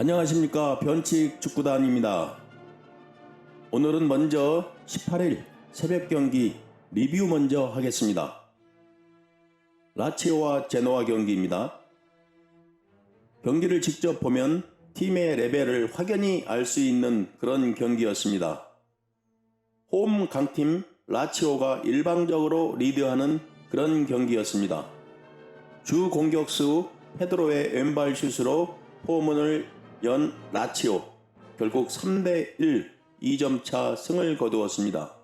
안녕하십니까 변칙 축구단입니다. 오늘은 먼저 18일 새벽 경기 리뷰 먼저 하겠습니다. 라치오와 제노아 경기입니다. 경기를 직접 보면 팀의 레벨을 확연히 알 수 있는 그런 경기였습니다. 홈 강팀 라치오가 일방적으로 리드하는 그런 경기였습니다. 주 공격수 페드로의 왼발 슛으로 포문을 연 라치오 결국 3대1 2점 차 승을 거두었습니다.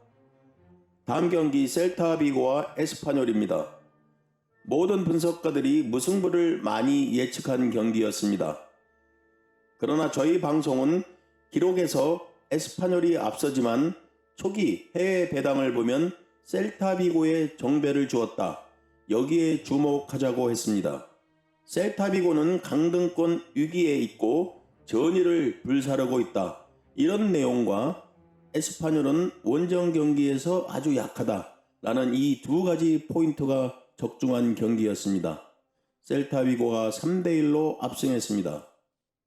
다음 경기 셀타 비고와 에스파뇰입니다. 모든 분석가들이 무승부를 많이 예측한 경기였습니다. 그러나 저희 방송은 기록에서 에스파뇰이 앞서지만 초기 해외 배당을 보면 셀타비고에 정배를 주었다. 여기에 주목하자고 했습니다. 셀타비고는 강등권 위기에 있고 전의를 불사르고 있다. 이런 내용과 에스파뇰은 원정 경기에서 아주 약하다. 라는 이 두 가지 포인트가 적중한 경기였습니다. 셀타비고가 3대 1로 압승했습니다.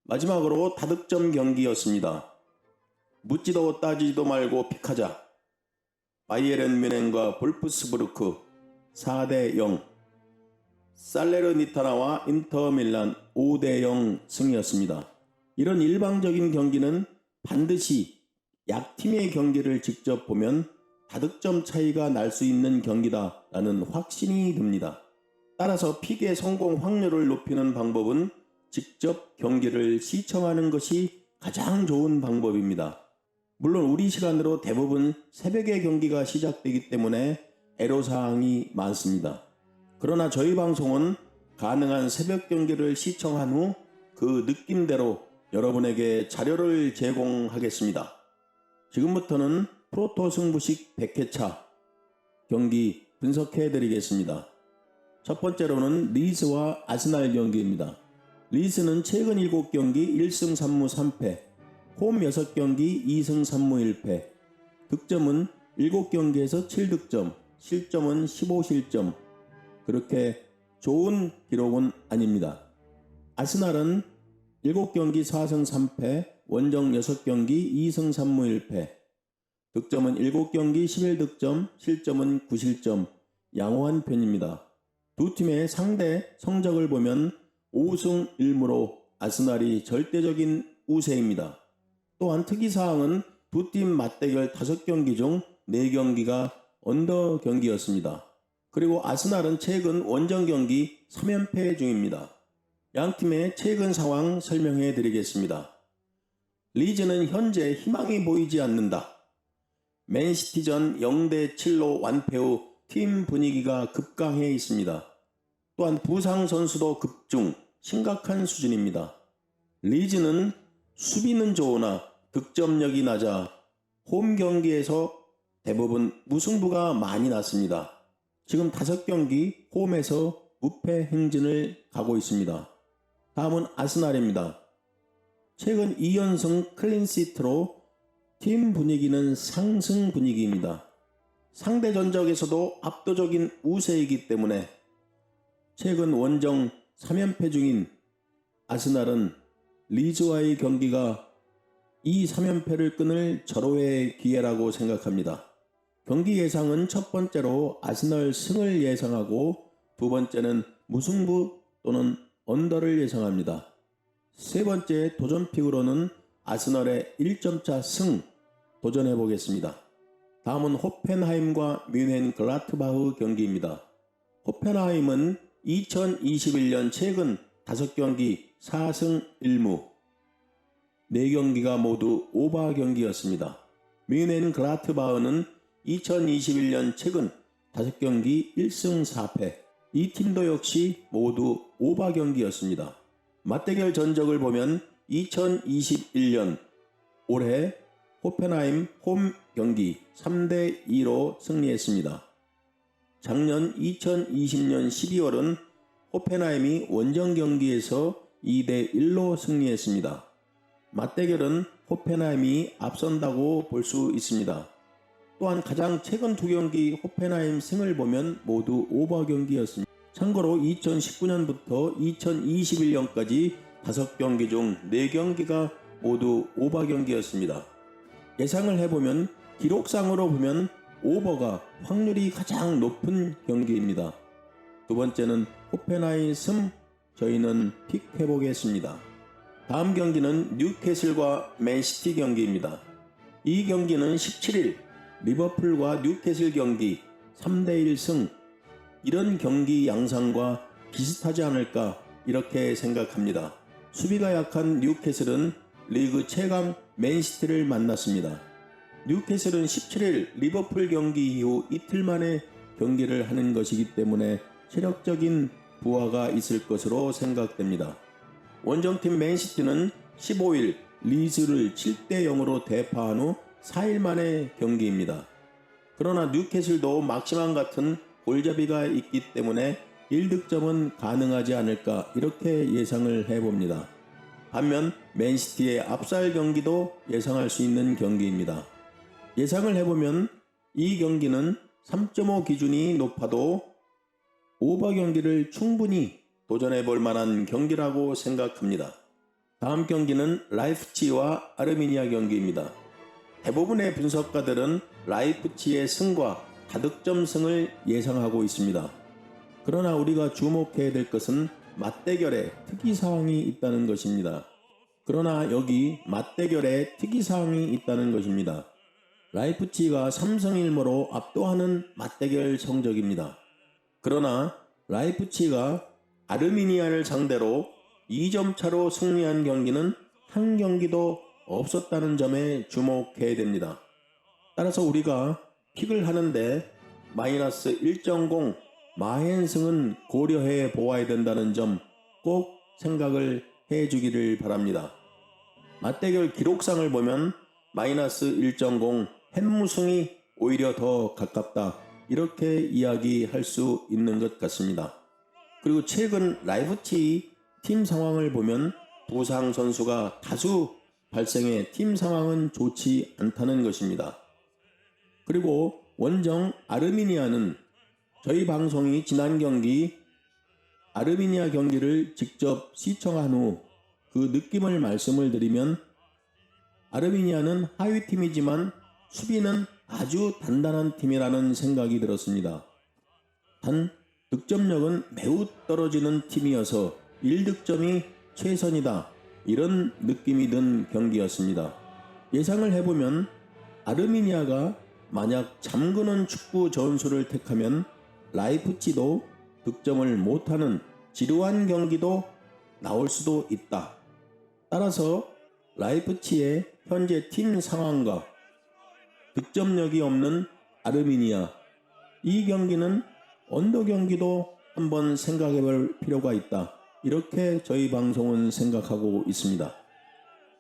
마지막으로 다득점 경기였습니다. 묻지도 따지지도 말고 픽하자. 바이에른 뮌헨과 볼프스부르크 4대 0. 살레르니타나와 인터 밀란 5대 0 승이었습니다. 이런 일방적인 경기는 반드시 약팀의 경기를 직접 보면 다득점 차이가 날 수 있는 경기다라는 확신이 듭니다. 따라서 픽의 성공 확률을 높이는 방법은 직접 경기를 시청하는 것이 가장 좋은 방법입니다. 물론 우리 시간으로 대부분 새벽에 경기가 시작되기 때문에 애로사항이 많습니다. 그러나 저희 방송은 가능한 새벽 경기를 시청한 후 그 느낌대로 여러분에게 자료를 제공하겠습니다. 지금부터는 프로토 승부식 100회차 경기 분석해 드리겠습니다. 첫 번째로는 리즈와 아스날 경기입니다. 리즈는 최근 7경기 1승 3무 3패, 홈 6경기 2승 3무 1패, 득점은 7경기에서 7득점, 실점은 15실점. 그렇게 좋은 기록은 아닙니다. 아스날은 7경기 4승 3패, 원정 6경기 2승 3무 1패, 득점은 7경기 11득점, 실점은 9실점, 양호한 편입니다. 두 팀의 상대 성적을 보면 5승 1무로 아스날이 절대적인 우세입니다. 또한 특이사항은 두 팀 맞대결 5경기 중 4경기가 언더 경기였습니다. 그리고 아스날은 최근 원정 경기 3연패 중입니다. 양 팀의 최근 상황 설명해 드리겠습니다. 리즈는 현재 희망이 보이지 않는다. 맨시티전 0대 7로 완패 후 팀 분위기가 급강해 있습니다. 또한 부상 선수도 급중, 심각한 수준입니다. 리즈는 수비는 좋으나 득점력이 낮아 홈 경기에서 대부분 무승부가 많이 났습니다. 지금 다섯 경기 홈에서 무패 행진을 가고 있습니다. 다음은 아스날입니다. 최근 2연승 클린시트로 팀 분위기는 상승 분위기입니다. 상대 전적에서도 압도적인 우세이기 때문에 최근 원정 3연패 중인 아스날은 리즈와의 경기가 이 3연패를 끊을 절호의 기회라고 생각합니다. 경기 예상은 첫 번째로 아스널 승을 예상하고 두 번째는 무승부 또는 언더를 예상합니다. 세 번째 도전픽으로는 아스널의 1점차 승 도전해 보겠습니다. 다음은 호펜하임과 뮌헨 글라트바흐 경기입니다. 호펜하임은 2021년 최근 5경기 4승 1무 4경기가 모두 오바 경기였습니다. 뮌헨 글라트바흐는 2021년 최근 5경기 1승 4패 이 팀도 역시 모두 오바 경기였습니다. 맞대결 전적을 보면 2021년 올해 호펜하임 홈 경기 3대 2로 승리했습니다. 작년 2020년 12월은 호펜하임이 원정 경기에서 2대 1로 승리했습니다. 맞대결은 호펜하임이 앞선다고 볼 수 있습니다. 또한 가장 최근 두 경기 호펜하임 승을 보면 모두 오버 경기였습니다. 참고로 2019년부터 2021년까지 5경기 중 4경기가 모두 오버 경기였습니다. 예상을 해보면 기록상으로 보면 오버가 확률이 가장 높은 경기입니다. 두 번째는 호펜하임 승 저희는 픽 해보겠습니다. 다음 경기는 뉴캐슬과 맨시티 경기입니다. 이 경기는 17일 리버풀과 뉴캐슬 경기 3대1 승 이런 경기 양상과 비슷하지 않을까 이렇게 생각합니다. 수비가 약한 뉴캐슬은 리그 최강 맨시티를 만났습니다. 뉴캐슬은 17일 리버풀 경기 이후 이틀 만에 경기를 하는 것이기 때문에 체력적인 부하가 있을 것으로 생각됩니다. 원정팀 맨시티는 15일 리즈를 7대 0으로 대파한 후 4일 만의 경기입니다. 그러나 뉴캐슬도 막시만 같은 골잡이가 있기 때문에 1득점은 가능하지 않을까 이렇게 예상을 해봅니다. 반면 맨시티의 압살 경기도 예상할 수 있는 경기입니다. 예상을 해보면 이 경기는 3.5 기준이 높아도 오버 경기를 충분히 도전해 볼 만한 경기라고 생각합니다. 다음 경기는 라이프치와 아르미니아 경기입니다. 대부분의 분석가들은 라이프치의 승과 다득점 승을 예상하고 있습니다. 그러나 우리가 주목해야 될 것은 맞대결에 특이사항이 있다는 것입니다. 그러나 여기 맞대결에 특이사항이 있다는 것입니다. 라이프치가 3승 1무로 압도하는 맞대결 성적입니다. 그러나 라이프치가 아르미니아를 상대로 2점 차로 승리한 경기는 한 경기도 없었다는 점에 주목해야 됩니다. 따라서 우리가 픽을 하는데 마이너스 1.0 마hen승은 고려해 보아야 된다는 점 꼭 생각을 해 주기를 바랍니다. 맞대결 기록상을 보면 마이너스 1.0 햄무승이 오히려 더 가깝다. 이렇게 이야기할 수 있는 것 같습니다. 그리고 최근 라이프치 팀 상황을 보면 부상 선수가 다수 발생해 팀 상황은 좋지 않다는 것입니다. 그리고 원정 아르미니아는 저희 방송이 지난 경기 아르미니아 경기를 직접 시청한 후 그 느낌을 말씀을 드리면 아르미니아는 하위 팀이지만 수비는 아주 단단한 팀이라는 생각이 들었습니다. 단 득점력은 매우 떨어지는 팀이어서 1득점이 최선이다. 이런 느낌이 든 경기였습니다. 예상을 해보면 아르미니아가 만약 잠그는 축구 전술을 택하면 라이프치도 득점을 못하는 지루한 경기도 나올 수도 있다. 따라서 라이프치의 현재 팀 상황과 득점력이 없는 아르미니아 이 경기는 언더 경기도 한번 생각해 볼 필요가 있다. 이렇게 저희 방송은 생각하고 있습니다.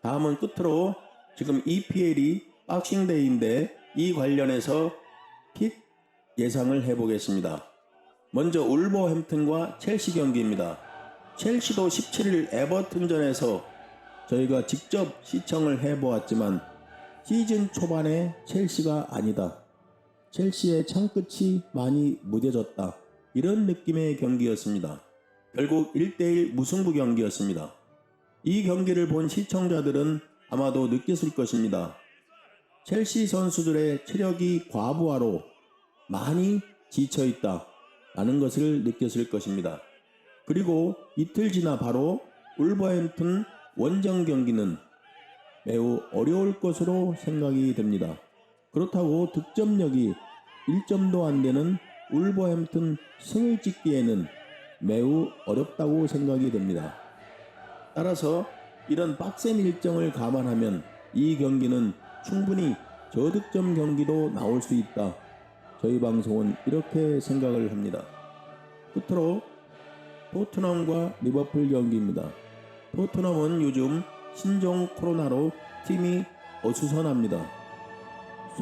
다음은 끝으로 지금 EPL이 박싱데이인데 이 관련해서 픽 예상을 해보겠습니다. 먼저 울버햄튼과 첼시 경기입니다. 첼시도 17일 에버튼전에서 저희가 직접 시청을 해보았지만 시즌 초반에 첼시가 아니다. 첼시의 창끝이 많이 무뎌졌다. 이런 느낌의 경기였습니다. 결국 1대1 무승부 경기였습니다. 이 경기를 본 시청자들은 아마도 느꼈을 것입니다. 첼시 선수들의 체력이 과부하로 많이 지쳐 있다. 라는 것을 느꼈을 것입니다. 그리고 이틀 지나 바로 울버햄튼 원정 경기는 매우 어려울 것으로 생각이 됩니다. 그렇다고 득점력이 1점도 안 되는 울버햄튼 승을 찍기에는 매우 어렵다고 생각이 됩니다. 따라서 이런 빡센 일정을 감안하면 이 경기는 충분히 저득점 경기도 나올 수 있다. 저희 방송은 이렇게 생각을 합니다. 끝으로 토트넘과 리버풀 경기입니다. 토트넘은 요즘 신종 코로나로 팀이 어수선합니다.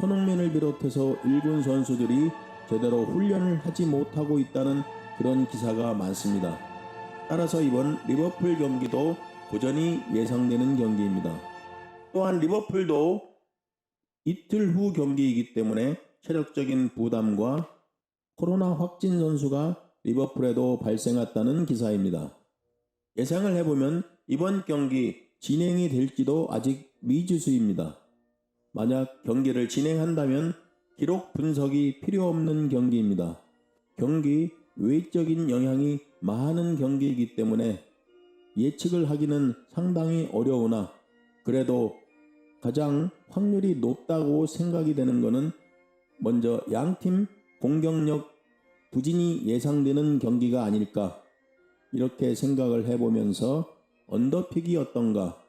손흥민을 비롯해서 일군 선수들이 제대로 훈련을 하지 못하고 있다는 그런 기사가 많습니다. 따라서 이번 리버풀 경기도 고전이 예상되는 경기입니다. 또한 리버풀도 이틀 후 경기이기 때문에 체력적인 부담과 코로나 확진 선수가 리버풀에도 발생했다는 기사입니다. 예상을 해보면 이번 경기 진행이 될지도 아직 미지수입니다. 만약 경기를 진행한다면 기록 분석이 필요 없는 경기입니다. 경기 외적인 영향이 많은 경기이기 때문에 예측을 하기는 상당히 어려우나 그래도 가장 확률이 높다고 생각이 되는 것은 먼저 양팀 공격력 부진이 예상되는 경기가 아닐까 이렇게 생각을 해보면서 언더픽이 어떤가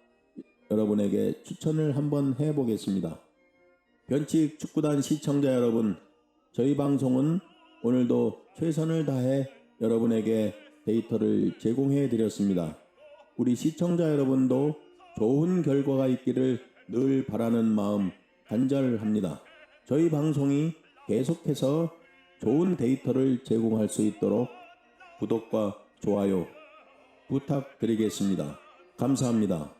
여러분에게 추천을 한번 해보겠습니다. 변칙 축구단 시청자 여러분, 저희 방송은 오늘도 최선을 다해 여러분에게 데이터를 제공해 드렸습니다. 우리 시청자 여러분도 좋은 결과가 있기를 늘 바라는 마음 간절합니다. 저희 방송이 계속해서 좋은 데이터를 제공할 수 있도록 구독과 좋아요 부탁드리겠습니다. 감사합니다.